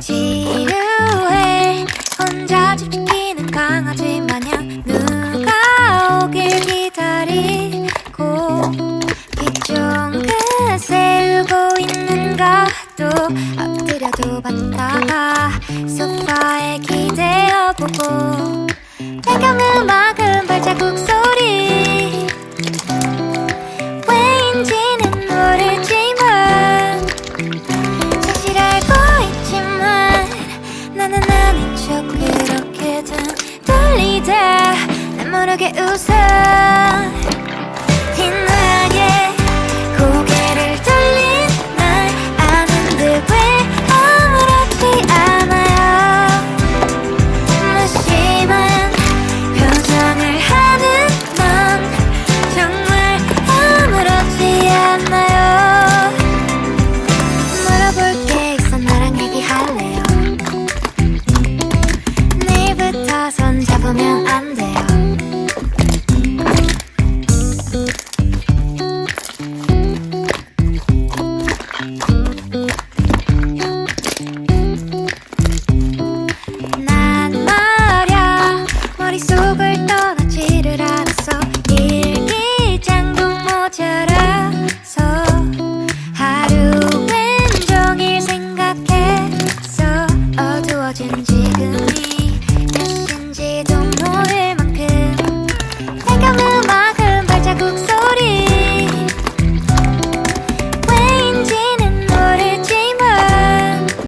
지루해. 혼자 집 지키는 강아지 마냥 누가 오길 기다리고. 귀쫑긋 세우고 있는가 또 엎드려도 받다가 소파에 기대어 보고 저렇게 웃어